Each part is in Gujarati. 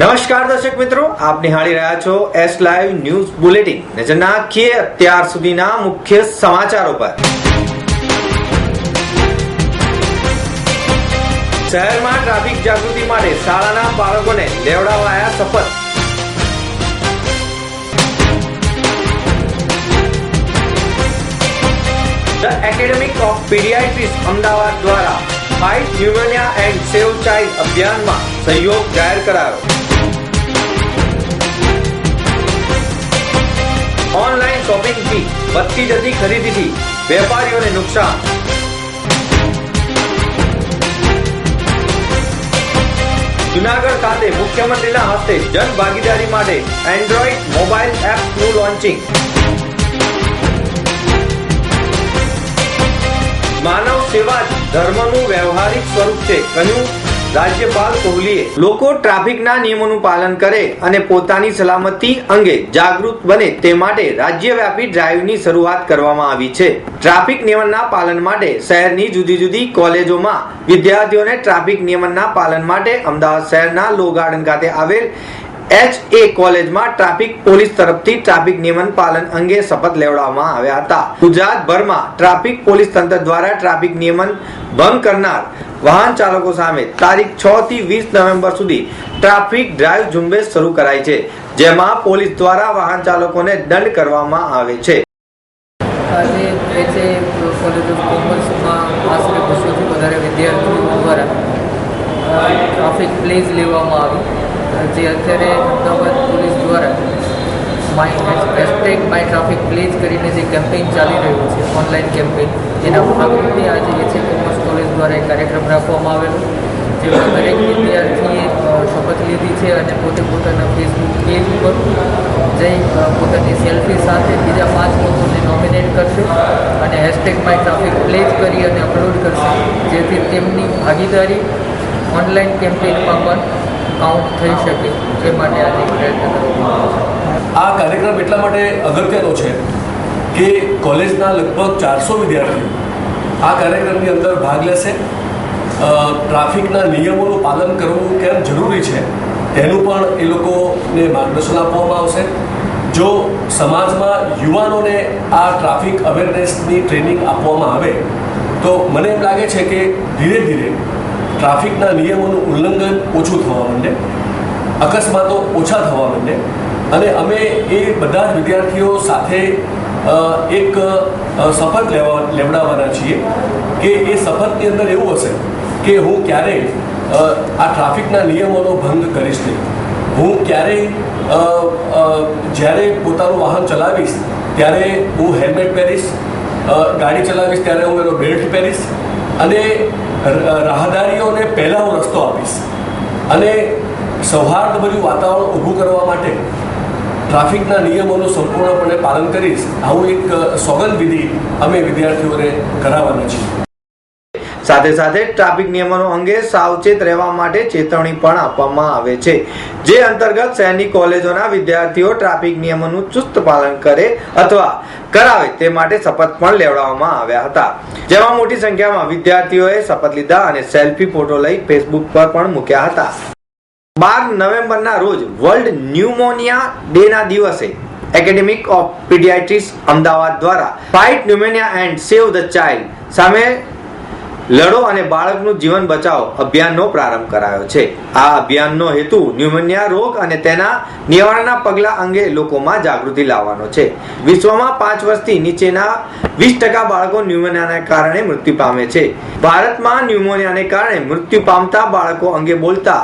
નમસ્કાર દર્શક મિત્રો, આપ નિહાળી રહ્યા છો એસ લાઈવ ન્યૂઝ બુલેટિન નજર નાખીએ અત્યાર સુધીના મુખ્ય સમાચારો પર. શહેરમાં ટ્રાફિક જાગૃતિ માટે શાળાના બાળકોને લેવડાવાયા શપથ the academic of pediatrics Ahmedabad દ્વારા fight pneumonia and save child અભિયાનમાં સહયોગ જાહેર કરાયો. ઓનલાઈન શોપિંગથી વધતી જતી ખરીદીથી વેપારીઓને નુકસાન. જુનાગઢ ખાતે મુખ્યમંત્રીના હસ્તે જન ભાગીદારી માટે એન્ડ્રોઈડ મોબાઈલ એપનું લોન્ચિંગ. માનવ સેવા જ ધર્મનું વ્યવહારિક સ્વરૂપ છે, કહ્યું રાજ્યપાલ કોહલીએ લોકો ટ્રાફિકના નિયમોનું પાલન કરે અને પોતાની સલામતી અંગે જાગૃત બને તે માટે રાજ્યવ્યાપી ડ્રાઈવની શરૂઆત કરવામાં આવી છે. ટ્રાફિક નિયમનના પાલન માટે શહેરની જુદી જુદી કોલેજોમાં વિદ્યાર્થીઓને ટ્રાફિક નિયમનના પાલન માટે અમદાવાદ શહેરના લો ગાર્ડન ખાતે આવેલ એચ એ કોલેજમાં ટ્રાફિક પોલીસ તરફથી ટ્રાફિક નિયમન પાલન અંગે શપથ લેવડાવવામાં આવ્યા હતા. ગુજરાતભરમાં ટ્રાફિક પોલીસ તંત્ર દ્વારા ટ્રાફિક નિયમન ભંગ કરનાર વાહન ચાલકો સામે તારીખ છ થી વીસ નવેમ્બર સુધી ટ્રાફિક ડ્રાઈવ ઝુંબેશ શરૂ કરાઈ છે, જેમાં પોલીસ દ્વારા વાહન ચાલકોને દંડ કરવામાં આવે છે. ટ્રાફિક પ્લેસ લેવામાં આવી. જે અત્યારે અમદાવાદ પોલીસ દ્વારા my hashtag my traffic please કરીને જે કેમ્પેઇન ચાલી રહ્યું છે ઓનલાઈન કેમ્પેઇન જેના ભાગરૂપે આજે એચએ કોમર્સ કોલેજ દ્વારા કાર્યક્રમ રાખવામાં આવેલો, જેમાં દરેક વિદ્યાર્થીએ શપથ લીધી છે અને પોતે પોતાના ફેસબુક પેજ ઉપર જઈ પોતાની સેલ્ફી સાથે બીજા પાંચ લોકોને નોમિનેટ કરશે અને હેશટેગ માય ટ્રાફિક પ્લેજ કરી અને અપલોડ કરશે, જેથી તેમની ભાગીદારી ઓનલાઈન કેમ્પેઇનમાં પણ કાઉન્ટ થઈ શકે એ માટે આજે પ્રયત્ન કરવામાં આવ્યો છે. આ કાર્યક્રમ એટલા માટે અગત્યનો છે કે કોલેજના લગભગ ચારસો વિદ્યાર્થીઓ આ કાર્યક્રમની અંદર ભાગ લેશે. ટ્રાફિકના નિયમોનું પાલન કરવું કેમ જરૂરી છે તેનું પણ એ લોકોને માર્ગદર્શન આપવામાં આવશે. જો સમાજમાં યુવાનોને આ ટ્રાફિક અવેરનેસની ટ્રેનિંગ આપવામાં આવે, તો મને એમ લાગે છે કે ધીરે ધીરે ટ્રાફિકના નિયમોનું ઉલ્લંઘન ઓછું થવા માંડે. અકસ્માતો ઓછા થવા માંડે. અને અમે એ બધા જ વિદ્યાર્થીઓ સાથે એક શપથ લેવા, લેવડાવવાના છીએ કે એ શપથની અંદર એવું હશે કે હું ક્યારેય આ ટ્રાફિકના નિયમોનો ભંગ કરીશ નહીં. હું ક્યારેય જ્યારે પોતાનું વાહન ચલાવીશ ત્યારે હું હેલ્મેટ પહેરીશ ગાડી ચલાવીશ ત્યારે હું એનો બેલ્ટ પહેરીશ અને રાહદારીઓને પહેલાં હું રસ્તો આપીશ. અને સૌહાર્દભર્યું વાતાવરણ ઊભું કરવા માટે ટ્રાફિકના નિયમોનું સંપૂર્ણપણે પાલન કરીશ. આવું એક સોગંદ વિધિ અમે વિદ્યાર્થીઓને કરાવવાના છીએ. સાથે સાથે ટ્રાફિક નિયમનો અંગે સાવચેત રહેવા માટે ચેતવણી પણ આપવામાં આવે છે. જે અંતર્ગત શહેરની કોલેજોના વિદ્યાર્થીઓ ટ્રાફિક નિયમોનું ચુસ્ત પાલન કરે અથવા કરાવે તે માટે શપથ પણ લેવડાવવામાં આવ્યા હતા. જેમાં મોટી સંખ્યામાં વિદ્યાર્થીઓએ શપથ લીધા અને સેલ્ફી ફોટો લઈ ફેસબુક પર પણ મૂક્યા હતા. બાર નવેમ્બરના રોજ વર્લ્ડ ન્યુમોનિયા ડેના દિવસે એકેડેમિક ઓફ પીડિયાટ્રીસ અમદાવાદ દ્વારા fight pneumonia and save the child સામે લડો અને બાળકનું જીવન બચાવો અભિયાનનો પ્રારંભ કરાયો છે. આ અભિયાનનો હેતુ ન્યુમોનિયા રોગ અને તેના નિવારણના પગલા અંગે લોકોમાં જાગૃતિ લાવવાનો છે. વિશ્વમાં પાંચ વર્ષથી નીચેના વીસ ટકા બાળકો ન્યુમોનિયાને કારણે મૃત્યુ પામે છે. ભારતમાં ન્યુમોનિયાને કારણે મૃત્યુ પામતા બાળકો અંગે બોલતા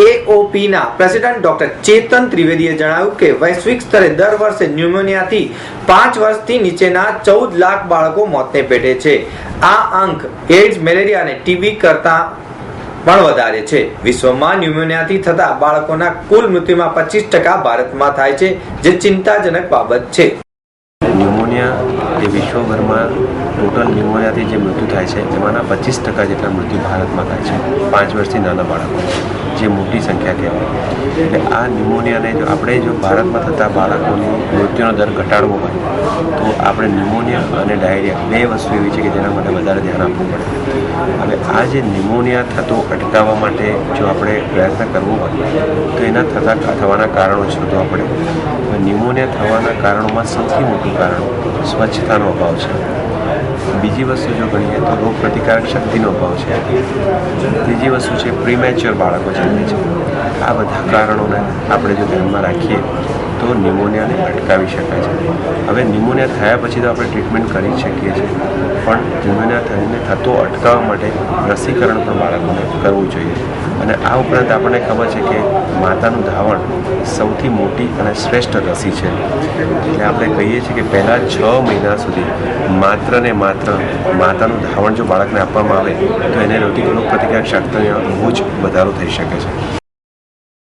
એઓપી ના પ્રેસિડેન્ટ ડોક્ટર ચેતન ત્રિવેદીએ જણાવ્યું કે વૈશ્વિક સ્તરે દર વર્ષે ન્યુમોનિયાથી પાંચ વર્ષથી નીચેના ચૌદ લાખ બાળકો મોતને પેટે છે. આ અંક એડ્સ મેલેરિયા અને ટીબી કરતા પણ વધારે છે. વિશ્વમાં ન્યુમોનિયાથી થતા બાળકોના કુલ મૃત્યુમાં પચીસ ટકા ભારતમાં થાય છે, જે ચિંતાજનક બાબત છે. ન્યુમોનિયા એ વિશ્વભરમાં ટોટલ ન્યુમોનિયાથી જે મૃત્યુ થાય છે, એમાંના પચીસ ટકા જેટલા મૃત્યુ ભારતમાં થાય છે. પાંચ વર્ષથી નાના બાળકો. જે મોટી સંખ્યા કહેવાય એટલે આ ન્યુમોનિયાને જો આપણે જો ભારતમાં થતા બાળકોની મૃત્યુનો દર ઘટાડવો હોય, તો આપણે ન્યુમોનિયા અને ડાયરિયા બે વસ્તુ એવી છે કે જેના માટે વધારે ધ્યાન આપવું પડે. હવે આ જે ન્યુમોનિયા થતો અટકાવવા માટે જો આપણે પ્રયત્ન કરવો હોય, તો એના થતા થવાના કારણો શોધવા પડે. ન્યુમોનિયા થવાના કારણોમાં સૌથી મોટું કારણ સ્વચ્છતાનો અભાવ છે. બીજી વસ્તુ જો ગણીએ તો રોગ પ્રતિકારક શક્તિનો અભાવ છે. ત્રીજી વસ્તુ છે પ્રીમેચ્યોર બાળકો જન્મે છે. આ બધા કારણોને આપણે જો ધ્યાનમાં રાખીએ તો ન્યુમોનિયાને અટકાવી શકાય છે. હવે ન્યુમોનિયા થયા પછી તો આપણે ટ્રીટમેન્ટ કરી શકીએ છીએ. પણ ન્યુમોનિયા થઈને થતો અટકાવવા માટે રસીકરણ પણ બાળકોને કરવું જોઈએ. અને આ ઉપરાંત આપણને ખબર છે કે માતાનું ધાવણ સૌથી મોટી અને શ્રેષ્ઠ રસી છે. એટલે આપણે કહીએ છીએ કે પહેલાં છ મહિના સુધી માત્ર ને માત્ર માતાનું ધાવણ જો બાળકને આપવામાં આવે, તો એને રોગ પ્રતિકારક શક્તિનો બહુ જ વધારો થઈ શકે છે.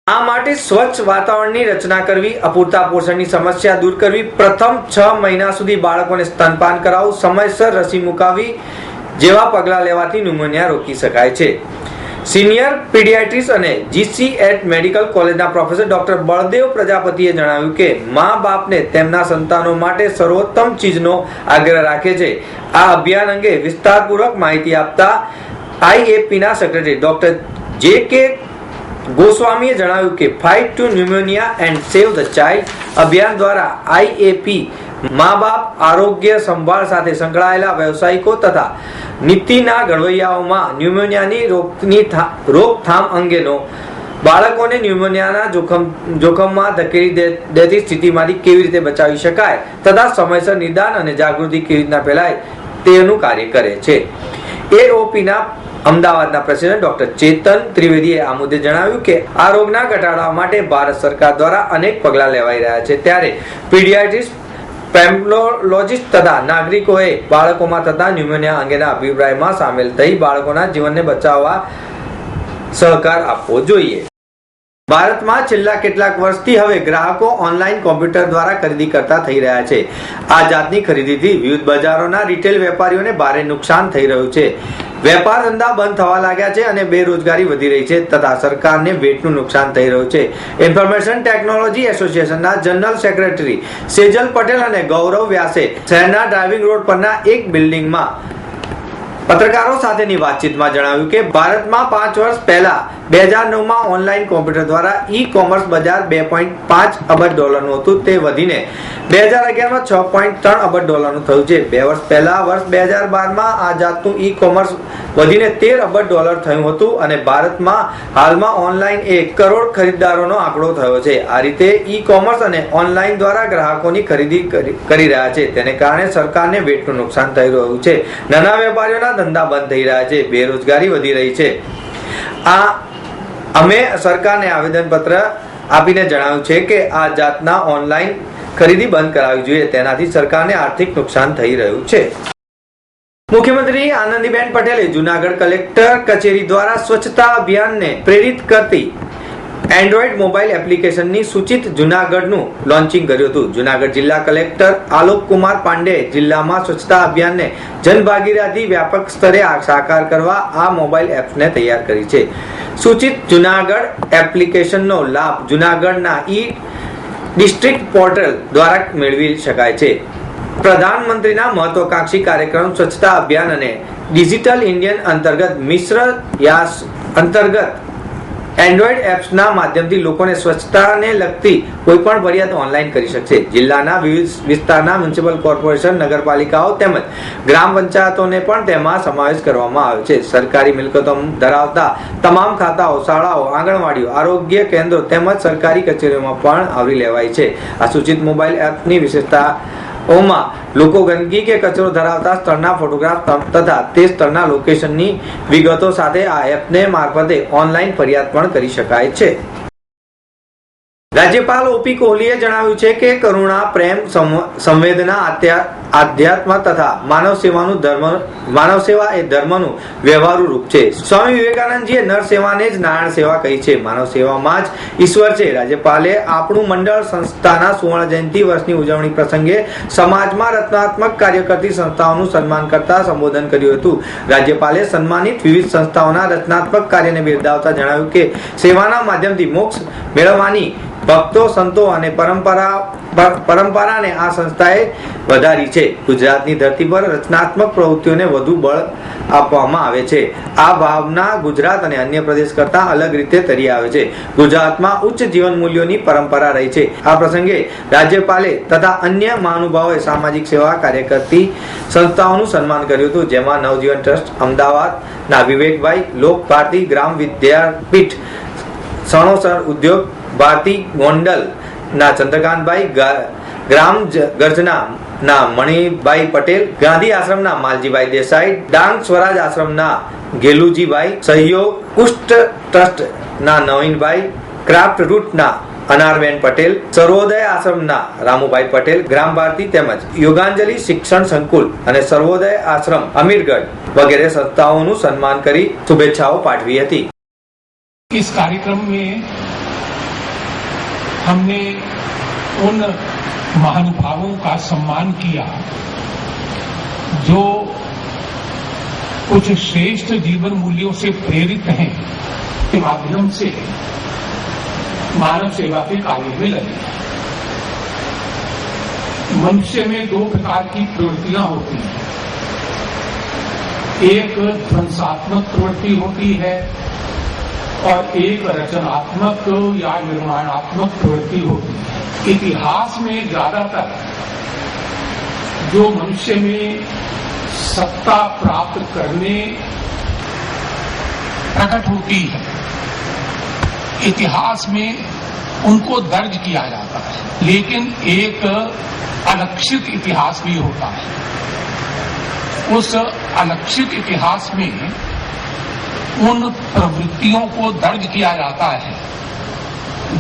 આ માટે સ્વચ્છ વાતાવરણની રચના કરવી, અપૂરતા પોષણની સમસ્યા દૂર કરવી, પ્રથમ છ મહિના સુધી બાળકોને સ્તનપાન કરાવવું, સમયસર રસી મુકાવી, જેવા પગલાં લેવાથી ન્યુમોનિયા રોકી શકાય છે. સિનિયર પીડિયાટ્રિસ અને જીસી એટ મેડિકલ કોલેજના પ્રોફેસર ડોક્ટર બળદેવ પ્રજાપતિએ જણાવ્યું કે મા બાપને તેમના સંતાનો માટે સર્વોત્તમ ચીજનો આગ્રહ રાખે છે. આ અભિયાન અંગે વિસ્તારપૂર્વક માહિતી આપતા આઈએપીના સેક્રેટરી ડોક્ટર જે કે ગોસ્વામીએ જણાવ્યું કે fight to pneumonia and save the child અભિયાન દ્વારા આઈએપી મા બાપ, આરોગ્ય સંભાળ સાથે સંકળાયેલા વ્યવસાયિકો તથા નીતિના ઘડવૈયાઓમાં ન્યુમોનિયાની રોગની રોકથામ અંગેનો બાળકોને ન્યુમોનિયાના જોખમ, જોખમમાં ધકેલી દેતી સ્થિતિમાંથી કેવી રીતે બચાવી શકાય તથા સમયસર નિદાન અને જાગૃતિ કેવી રીતના ફેલાય તેનું કાર્ય કરે છે. એઓપીના અમદાવાદના પ્રેસિડેન્ટ ડોક્ટર ચેતન ત્રિવેદીએ આ મુદ્દે જણાવ્યું કે આ રોગના ઘટાડવા માટે ભારત સરકાર દ્વારા અનેક પગલાં લેવાઈ રહ્યા છે. ત્યારે પીડિયાટ્રિસ્ટ પેમ્પલોલોજિસ્ટ તથા નાગરિકોએ બાળકોમાં થતા ન્યુમોનિયા અંગેના અભિપ્રાયમાં સામેલ થઈ બાળકોના જીવનને બચાવવા સહકાર આપવો જોઈએ. ભારતમાં છેલ્લા કેટલાક વર્ષથી હવે ગ્રાહકો ઓનલાઈન કોમ્પ્યુટર દ્વારા ખરીદી કરતા થઈ રહ્યા છે. આ જાતની ખરીદીથી વિવિધ બજારોના રિટેલ વેપારીઓને ભારે નુકસાન થઈ રહ્યું છે. વેપાર ધંધા બંધ થવા લાગ્યા છે અને બેરોજગારી વધી રહી છે તથા સરકારને વેટનું નુકસાન થઈ રહ્યું છે. ઇન્ફોર્મેશન ટેકનોલોજી એસોસિએશનના જનરલ સેક્રેટરી સેજલ પટેલ અને ગૌરવ વ્યાસે શહેરના ડ્રાઇવિંગ રોડ પરના એક બિલ્ડિંગમાં પત્રકારો સાથેની વાતચીતમાં જણાવ્યું કે ભારતમાં પાંચ વર્ષ પહેલા બે હજાર નવમાં ઓનલાઈન કોમ્પ્યુટર દ્વારા ઈ કોમર્સ બજાર બે પોઈન્ટ પાંચ અબજ ડોલરનું હતું. તે વધીને બે હજાર અગિયારમાં છ પોઈન્ટ ત્રણ અબજ ડોલરનું થયું છે. બે વર્ષ પહેલા વર્ષ બે હજાર બારમાં આ જાતનું ઈ કોમર્સ વધીને તેર અબજ ડોલર થયું હતું અને ભારતમાં હાલમાં ઓનલાઈન એક કરોડ ખરીદદારોનો આંકડો થયો છે. આ રીતે ઈ કોમર્સ અને ઓનલાઈન દ્વારા ગ્રાહકોની ખરીદી કરી રહ્યા છે. તેને કારણે સરકારને વેટનું નુકસાન થઈ રહ્યું છે. નાના વેપારીઓના ધંધા બંધ થઈ રહ્યા છે, બેરોજગારી વધી રહી છે. આ અમે સરકારને આવેદનપત્ર આપીને જણાવ્યું છે કે આ જાતના ઓનલાઈન ખરીદી બંધ કરાવવી જોઈએ, તેનાથી સરકારને આર્થિક નુકસાન થઈ રહ્યું છે. મુખ્યમંત્રી આનંદીબેન પટેલે જુનાગઢ કલેક્ટર કચેરી દ્વારા સ્વચ્છતા અભિયાનને પ્રેરિત કરતી એન્ડ્રોઈડ મોબાઈલ એપ્લિકેશનની સૂચિત જુનાગઢનું લોન્ચિંગ કર્યું હતું. જુનાગઢ જિલ્લા કલેક્ટર આલોક કુમાર પાંડે જિલ્લામાં સ્વચ્છતા અભિયાનને જનભાગીદારી વ્યાપક સ્તરે સાકાર કરવા આ મોબાઈલ એપ્સને તૈયાર કરી છે. સૂચિત જુનાગઢ એપ્લિકેશનનો લાભ જુનાગઢના ઈ ડિસ્ટ્રિક્ટ પોર્ટલ દ્વારા મેળવી શકાય છે. પ્રધાનમંત્રીના મહત્વકાંક્ષી કાર્યક્રમ સ્વચ્છતા અભિયાન અને ડિજિટલ ઇન્ડિયન અંતર્ગત મિશ્ર યાસ અંતર્ગત એન્ડ્રોઈડ એપ્સના માધ્યમથી લોકોને સ્વચ્છતાને લગતી કોઈ પણ ફરિયાદ ઓનલાઈન કરી શકશે. જિલ્લાના વિવિધ વિસ્તારના મ્યુનિસિપલ કોર્પોરેશન, નગરપાલિકાઓ તેમજ ગ્રામ પંચાયતોને પણ તેમાં સમાવેશ કરવામાં આવ્યો છે. સરકારી મિલકતો ધરાવતા તમામ ખાતાઓ, શાળાઓ, આંગણવાડીઓ, આરોગ્ય કેન્દ્રો તેમજ સરકારી કચેરીઓમાં પણ આવરી લેવાય છે. આ સૂચિત મોબાઈલ એપની વિશેષતાઓમાં લોકો ગંદકી કે કચરો ધરાવતા સ્થળના ફોટોગ્રાફ તથા તે સ્થળના લોકેશનની વિગતો સાથે આ એપને મારફતે ઓનલાઈન ફરિયાદ પણ કરી શકાય છે. રાજ્યપાલ ઓપી કોહલીએ જણાવ્યું છે કે કરુણા, પ્રેમ સંવ- સંવેદના અત્યાર આધ્યાત્મ તથા માનવ સેવાનું ધર્મ, માનવ સેવા એ ધર્મનું વ્યવહારુ રૂપ છે. સ્વામી વિવેકાનંદજીએ નર સેવાને જ નારાયણ સેવા કહી છે. માનવ સેવામાં જ ઈશ્વર છે. રાજ્યપાલે આપણું મંડળ સંસ્થાના સુવર્ણ જયંતિ વર્ષની ઉજવણી પ્રસંગે સમાજમાં રચનાત્મક કાર્ય કરતી સંસ્થાઓનું સન્માન કરતા સંબોધન કર્યું હતું. રાજ્યપાલે સન્માનિત વિવિધ સંસ્થાઓના રચનાત્મક કાર્યને બિરદાવતા જણાવ્યું કે સેવાના માધ્યમથી મોક્ષ મેળવવાની ભક્તો, સંતો અને પરંપરા પર- પરંપરાને આ સંસ્થાએ વધારી છે. ગુજરાતની ધરતી પર રચનાત્મક પ્રવૃત્તિઓને વધુ બળ આપવામાં આવે છે. આ ભાવના ગુજરાત અને અન્ય પ્રદેશ કરતા અલગ રીતે તરી આવે છે. ગુજરાતમાં ઉચ્ચ જીવન મૂલ્યોની પરંપરા રહી છે. આ પ્રસંગે રાજ્યપાલે તથા અન્ય મહાનુભાવોએ સામાજિક સેવા કાર્ય કરતી સંસ્થાઓનું સન્માન કર્યું હતું, જેમાં નવજીવન ટ્રસ્ટ અમદાવાદના વિવેકભાઈ લોક ભારતી ગ્રામ વિદ્યાપીઠ, સણોસર ઉદ્યોગ, ભારતી ગોંડલ ના ચંદ્રકાંતભાઈ ગા- ગ્રામ જ- ગર્જના ના મણિભાઈ પટેલ ગાંધી આશ્રમના માલજીભાઈ દેસાઈ ડાંગ સ્વરાજ આશ્રમના ગેલુજીભાઈ સહયોગ કુષ્ઠ ટ્રસ્ટ ના નવીનભાઈ ક્રાફ્ટ રૂટના અનારબેન પટેલ સર્વોદય આશ્રમના રામુભાઈ પટેલ ગ્રામ ભારતી તેમજ યોગાંજલિ શિક્ષણ સંકુલ અને સર્વોદય આશ્રમ અમીરગઢ વગેરે સંસ્થાઓનું સન્માન કરી શુભેચ્છાઓ પાઠવી હતી इस कार्यक्रम में हमने उन महानुभावों का सम्मान किया, जो कुछ श्रेष्ठ जीवन मूल्यों से प्रेरित हैं, के माध्यम से मानव सेवा के कार्य में लगे। मनुष्य में दो प्रकार की प्रवृत्तियाँ होती हैं। एक ध्वंसात्मक प्रवृत्ति होती है और एक रचनात्मक या निर्माणात्मक प्रवृत्ति होती है। इतिहास में ज़्यादातर जो मनुष्य में सत्ता प्राप्त करने प्रकट होती है, इतिहास में उनको दर्ज किया जाता है। लेकिन एक अलक्षित इतिहास भी होता है। उस अलक्षित इतिहास में उन प्रवृत्तियों को दर्ज किया जाता है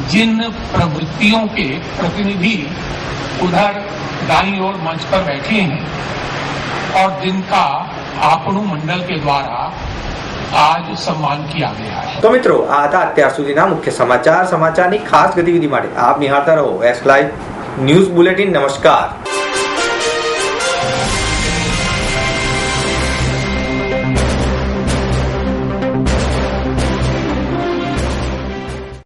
जिन प्रवृत्तियों के प्रतिनिधि उधर दाई ओर मंच पर बैठे हैं और जिनका आपणु मंडल के द्वारा आज सम्मान किया गया है તો મિત્રો આ હતા અત્યાર સુધીના મુખ્ય સમાચાર સમાચારની ખાસ ગતિવિધિ માટે આપ નિહાળતા રહો એસ લાઈવ ન્યૂઝ બુલેટિન નમસ્કાર